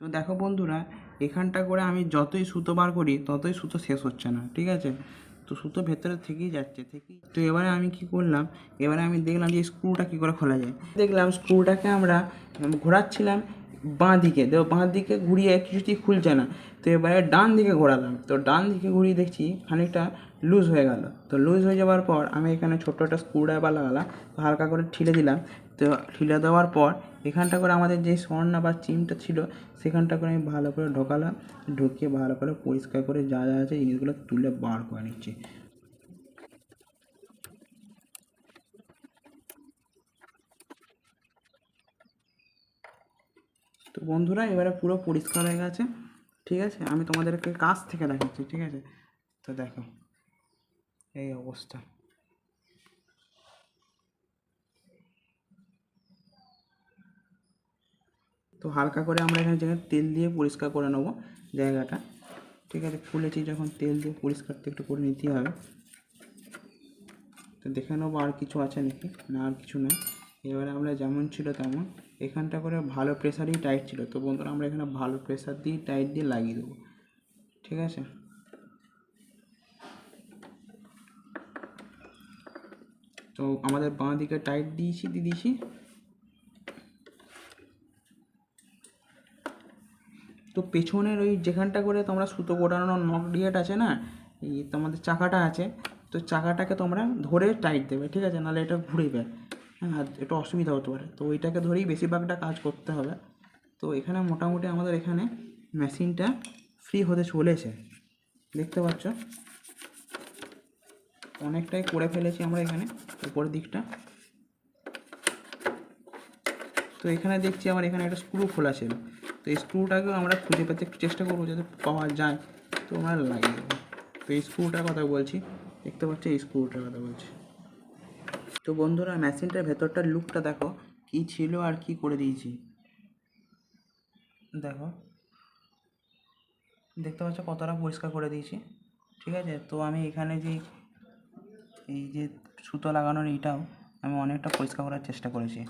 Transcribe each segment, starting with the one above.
তো দেখো বন্ধুরা, এখানটা করে আমি যতই সুতো বার করি, ততই সুতো শেষ হচ্ছে না, ঠিক আছে? তো সুতো ভেতরে থেকেই যাচ্ছে, থেকেই তো এবারে আমি কি করলাম? এবারে আমি দেখলাম যে স্ক্রুটা কী করে খোলা যায়। দেখলাম স্ক্রুটাকে আমরা ঘোরাচ্ছিলাম বাঁ দিকে তো বাঁ দিকে ঘুরিয়ে কিছুতেই খুলছে না। তো এবারে ডান দিকে ঘোরালাম। তো ডান দিকে ঘুরিয়ে দেখছি খানিকটা লুজ হয়ে গেল। তো লুজ হয়ে যাওয়ার পর আমি এখানে ছোট্ট একটা স্ক্রু ড্রাইভার লাগালাম হালকা করে ঠিলে দিলাম। ঠিলে দেওয়ার পর এখানটা করে আমাদের যে স্বর্ণা বা চিমটা ছিল, সেখানটা করে আমি ভালো করে ঢোকালাম ঢুকিয়ে ভালো করে পরিষ্কার করে যা যা আছে জিনিসগুলো তুলে বার করে নিচ্ছি। তো বন্ধুরা, এবারে পুরো পরিষ্কার হয়ে গেছে, ঠিক আছে? আমি তোমাদেরকে কাছ থেকে দেখাচ্ছি, ঠিক আছে? তো দেখো, এই অবস্থা। তো হালকা করে আমরা এখানে জায়গায় তেল দিয়ে পরিষ্কার করে নেব জায়গাটা। ঠিক আছে খুলেছি যখন তেল দিয়ে পরিষ্কার তো একটু করে নিতে হবে। তো দেখে নেব আর কিছু আছে নাকি, না আর কিছু নয়। এবারে আমরা যেমন ছিল তেমন, এখানটা করে ভালো প্রেসারই টাইট ছিল। তো বন্ধুরা, আমরা এখানে ভালো প্রেসার দিয়ে টাইট দিয়ে লাগিয়ে দেবো। ঠিক আছে? তো আমাদের বাঁ দিকে টাইট দিয়েছি দিয়ে দিয়েছি। তো পেছনের ওই যেখানটা করে তোমরা সুতো গোটানোর নক ডিয়েট আছে না, এই তোমাদের চাকাটা আছে, তো চাকাটাকে তোমরা ধরে টাইট দেবে, ঠিক আছে? নাহলে এটা ঘুরবে হ্যাঁ আর একটু অসুবিধা হতে পারে। তো ওইটাকে ধরেই বেশিরভাগটা কাজ করতে হবে। তো এখানে মোটামুটি আমাদের এখানে মেশিনটা ফ্রি হতে চলেছে। দেখতে পাচ্ছ? অনেকটাই করে ফেলেছি আমরা এখানে উপরের দিকটা। তো এখানে দেখছি আমার এখানে একটা স্ক্রু খোলা ছিল। এই স্ক্রুটাকেও আমরা খুঁজে পেতে চেষ্টা করব যাতে পাওয়া যায়। তো আমরা লাগিয়ে দেবো। তো এই স্ক্রুটার কথা বলছি। দেখতে পাচ্ছি এই স্ক্রুটার কথা বলছি। তো বন্ধুরা মেশিনটার ভেতরটার লুকটা দেখো। কি ছিল আর কি করে দিয়েছি। দেখো। দেখতে পাচ্ছ কতটা পরিষ্কার করে দিয়েছি। ঠিক আছে? তো আমি এখানে যে, এই যে সুতো লাগানোর এইটাও আমি অনেকটা পরিষ্কার করার চেষ্টা করেছি।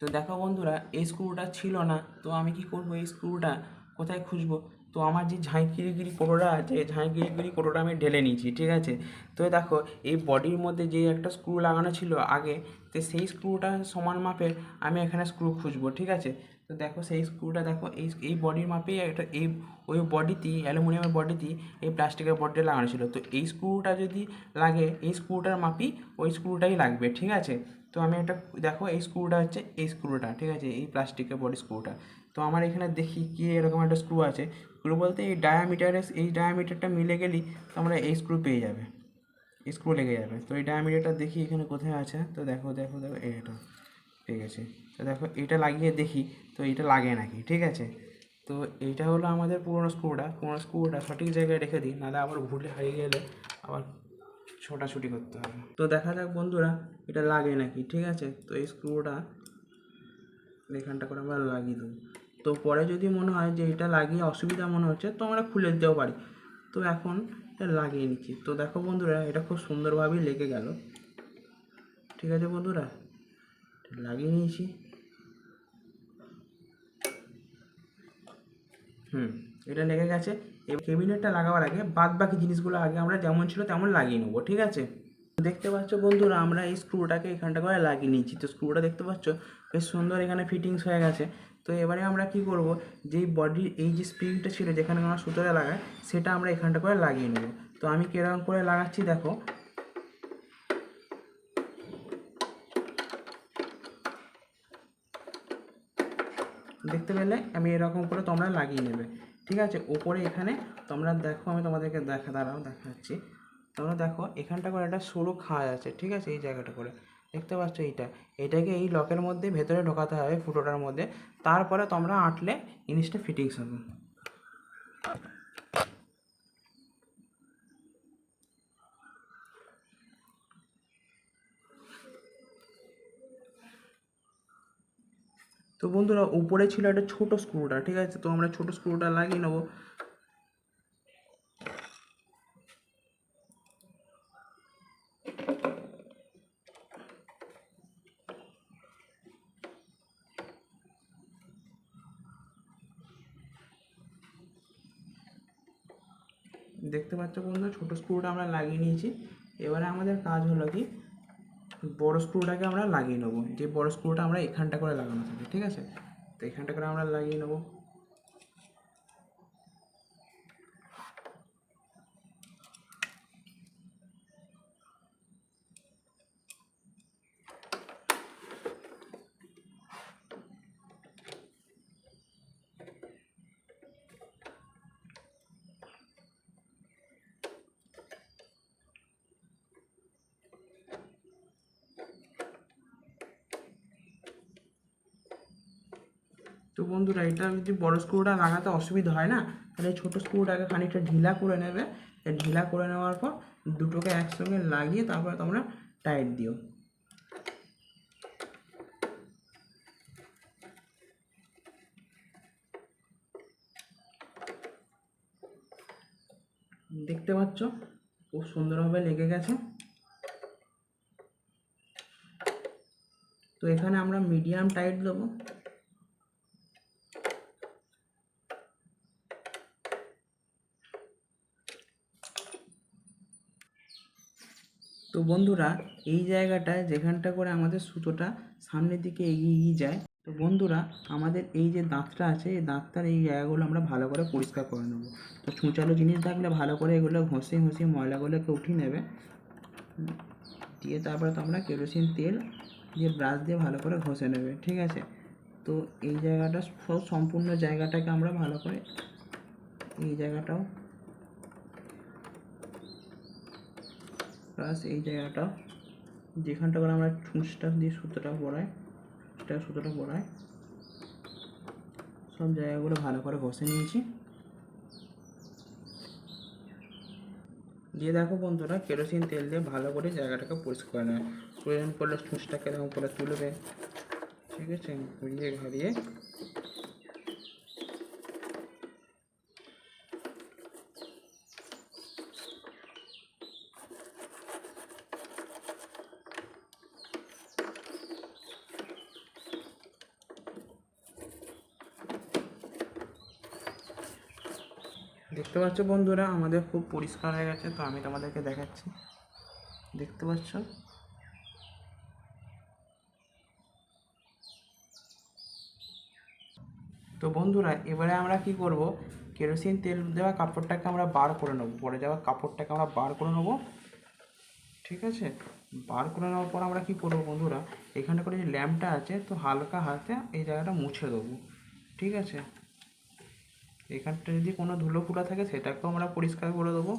তো দেখো বন্ধুরা, এই স্ক্রুটা ছিল না। তো আমি কি করব? এই স্ক্রুটা কোথায় খুঁজবো? তো আমার যে ঝাঁইকিরিগিরি কোটোটা আছে ঝাঁইকিরিগিরি কোটোটা আমি ঢেলে নিয়েছি, ঠিক আছে? তো দেখো, এই বডির মধ্যে যে একটা স্ক্রু লাগানো ছিল আগে, তো সেই স্ক্রুটা সমান মাপের আমি এখানে স্ক্রু খুঁজবো, ঠিক আছে? তো দেখো, সেই স্ক্রুটা দেখো, এই এই বডির মাপেই একটা, এই, ওই বডিতেই অ্যালুমিনিয়ামের বডিতেই এই প্লাস্টিকের বডিটা লাগানো ছিল। তো এই স্ক্রুটা যদি লাগে, এই স্ক্রুটার মাপই ওই স্ক্রুটাই লাগবে, ঠিক আছে? তো আমি একটা, দেখো এই স্ক্রুটা হচ্ছে এই স্ক্রুটা ঠিক আছে? এই প্লাস্টিকের বডি স্ক্রুটা তো আমার এখানে দেখি কি এরকম একটা স্ক্রু আছে। স্ক্রু বলতে এই ডায়ামিটারের এই ডায়ামিটারটা মিলে গেলেই তোমরা এই স্ক্রু পেয়ে যাবে। স্ক্রু লেগে যাবে। তো এই ডায়ামিটারটা দেখি এখানে কোথায় আছে। তো দেখো দেখো দেখো এটা পেয়ে গেছে। তো দেখো, এটা লাগিয়ে দেখি, তো এটা লাগে নাকি, ঠিক আছে? তো এইটা হলো আমাদের পুরোনো স্ক্রুটা পুরোনো স্ক্রুটা সঠিক জায়গায় রেখে দিই, নাহলে আবার ভুলে হারিয়ে গেলে আবার ছোটাছুটি করতে হবে। তো দেখা যাক বন্ধুরা, এটা লাগে নাকি, ঠিক আছে? তো এই স্ক্রুটা এখানটা করে আমরা লাগিয়ে দেবো। তো পরে যদি মনে হয় যে এটা লাগিয়ে অসুবিধা মনে হচ্ছে, তো আমরা খুলে দিতেও পারি। তো এখন এটা লাগিয়ে নিচ্ছি। তো দেখো বন্ধুরা, এটা খুব সুন্দরভাবেই লেগে গেল। ঠিক আছে বন্ধুরা? লাগিয়ে নিয়েছি। হুম, এটা লেগে গেছে। এবার কেবিনেটটা লাগাবার আগে বাদ বাকি জিনিসগুলো আগে আমরা যেমন ছিল তেমন লাগিয়ে নেব, ঠিক আছে? দেখতে পাচ্ছ বন্ধুরা, আমরা এই স্ক্রুটাকে এখানটা করে লাগিয়ে নিয়েছি। তো স্ক্রুটা দেখতে পাচ্ছ, বেশ সুন্দর এখানে ফিটিংস হয়ে গেছে। তো এবারে আমরা কি করব, যেই বডির এই যে স্প্রিংটা ছিল যেখানে আমরা সুতোটা লাগাই, সেটা আমরা এখানটা করে লাগিয়ে নেব। তো আমি কীরকম করে লাগাচ্ছি দেখো। দেখতে পেলে? আমি এরকম করে তোমরা লাগিয়ে নেবে। ঠিক আছে? ওপরে এখানে তোমরা দেখো, আমি তোমাদেরকে দেখা, দাঁড়াও, দেখাচ্ছি। তোমরা দেখো, এখানটা করে একটা সরু খাজ আছে, ঠিক আছে? এই জায়গাটা করে। দেখতে পাচ্ছ এইটা। এটাকে এই লকের মধ্যে ভেতরে ঢোকাতে হবে, ফুটোটার মধ্যে। তারপরে তোমরা আঁটলে জিনিসটা ফিটিংস হবে। তো বন্ধুরা, উপরে ছিল একটা ছোটো স্ক্রুটা, ঠিক আছে? তো আমরা ছোটো স্ক্রুটা লাগিয়ে নেব। দেখতে পাচ্ছ বন্ধুরা, ছোটো স্ক্রুটা আমরা লাগিয়ে নিয়েছি। এবারে আমাদের কাজ হলো কি? বড় স্ক্রুটাকে আমরা লাগিয়ে নেব। যে বড় স্ক্রুটা আমরা এখানটা করে লাগানো থাকে, ঠিক আছে? তো এখানটা করে আমরা লাগিয়ে নেব। তো বন্ধুরা, এটা যদি বড় স্ক্রুটা লাগাতে অসুবিধা হয় না, তাহলে ছোটো স্ক্রুটাকে খানিকটা ঢিলা করে নেবে। ঢিলা করে নেওয়ার পর দুটোকে একসঙ্গে লাগিয়ে তারপরে তোমরা টাইট দিও। দেখতে পাচ্ছ? খুব সুন্দরভাবে লেগে গেছে। তো এখানে আমরা মিডিয়াম টাইট দেবো। তো বন্ধুরা, এই জায়গাটায় যেখানটা করে আমাদের সুতোটা সামনের দিকে এগিয়ে যায়, তো বন্ধুরা, আমাদের এই যে দাঁতটা আছে, এই দাঁতটার এই জায়গাগুলো আমরা ভালো করে পরিষ্কার করে নেব। তো ছুঁচালো জিনিস থাকলে ভালো করে এগুলো ঘষে ঘষে ময়লাগুলোকে উঠিয়ে নেবে। দিয়ে তারপরে তোমরা কেরোসিন তেল দিয়ে ব্রাশ দিয়ে ভালো করে ঘষে নেবে, ঠিক আছে? তো এই জায়গাটা সব সম্পূর্ণ জায়গাটাকে আমরা ভালো করে, এই জায়গাটাও প্লাস এই জায়গাটা, যেখানটা করে আমরা ছুঁচটা দিয়ে সুতোটা পরাই সেটা সুতোটা পরাই, সব জায়গাগুলো ভালো করে ঘষে নিয়েছি। দিয়ে দেখো বন্ধুরা, কেরোসিন তেল দিয়ে ভালো করে জায়গাটাকে পরিষ্কার করে নেয় প্রয়োজন পড়লে ছুঁচটাকে এরকম করে তুলবে, ঠিক আছে? ঘুরিয়ে ঘাড়িয়ে দেখতে পাচ্ছ বন্ধুরা, আমাদের খুব পরিষ্কার হয়ে গেছে, তো আমি তোমাদেরকে দেখাচ্ছি। দেখতে পাচ্ছ? তো বন্ধুরা, এবারে আমরা কি করব? কেরোসিন তেল দেওয়া কাপড়টাকে আমরা বার করে নেব। পরে যাওয়া কাপড়টাকে আমরা বার করে নেব। ঠিক আছে? বার করে নেওয়ার পর আমরা কি করব বন্ধুরা এখানে করে যে ল্যাম্পটা আছে, তো হালকা হাতে এই জায়গাটা মুছে দেবো। ঠিক আছে? এখানটা যদি কোনো ধুলো ফুলা থাকে, সেটাকেও আমরা পরিষ্কার করে দেবো।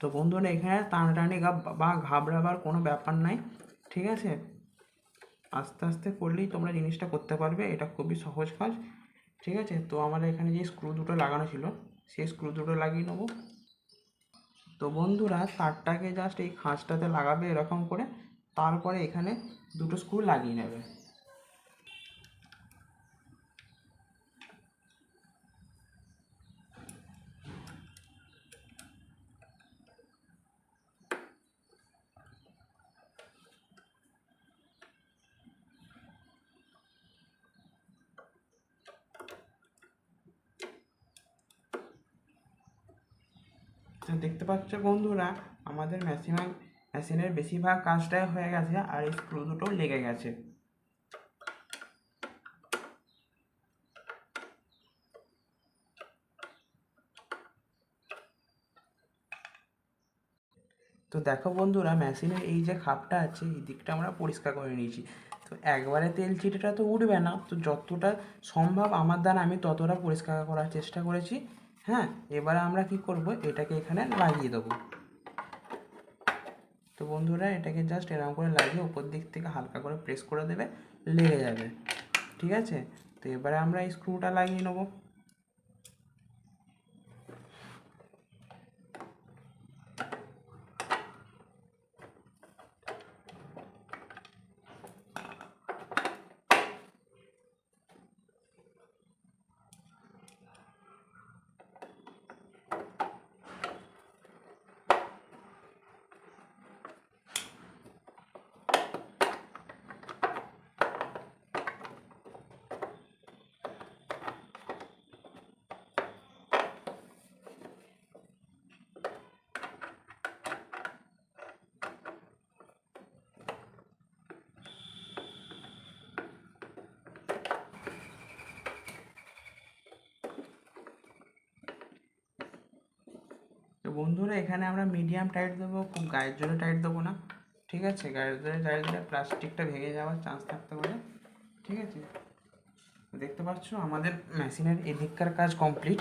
তো বন্ধুরা, এখানে টানাটানি বা, ঘাবড়াবার কোনো ব্যাপার নাই, ঠিক আছে? আস্তে আস্তে করলেই তোমরা জিনিসটা করতে পারবে, এটা খুবই সহজ কাজ, ঠিক আছে? তো আমার এখানে যে স্ক্রু দুটো লাগানো ছিল, সেই স্ক্রু দুটো লাগিয়ে নেব। তো বন্ধুরা, তারটাকে জাস্ট এই খাঁজটাতে লাগাবে এরকম করে, তারপরে এখানে দুটো স্ক্রু লাগিয়ে নেবে। তো দেখতে পাচ্ছ বন্ধুরা, আমাদের ম্যাক্সিমাম মেশিনের বেশিরভাগ কাজটাই হয়ে গেছে আর এই স্ক্রু দুটো লেগে গেছে। তো দেখো বন্ধুরা মেশিনের এই যে খাপটা আছে, এই দিকটা আমরা পরিষ্কার করে নিয়েছি। তো একবারে তেল চিটেটা তো উঠবে না, তো যতটা সম্ভব আমার দ্বারা আমি ততটা পরিষ্কার করার চেষ্টা করেছি। হ্যাঁ এবার আমরা কি করব? এটাকে এখানে লাগিয়ে দেবো। তো বন্ধুরা, এটাকে জাস্ট এরকম করে লাগিয়ে উপর দিক থেকে হালকা করে প্রেস করে দেবে, লেগে যাবে। ঠিক আছে? তো এবারে আমরা স্ক্রুটা লাগিয়ে নেব। বন্ধুরা, এখানে আমরা মিডিয়াম টাইট দেবো, খুব গায়ের জোরে টাইট দেবো না, ঠিক আছে? গায়ের জোরে টাইট দিলে প্লাস্টিকটা ভেঙে যাওয়ার চান্স থাকতে পারে, ঠিক আছে? দেখতে পাচ্ছ, আমাদের মেশিনের এদিককার কাজ কমপ্লিট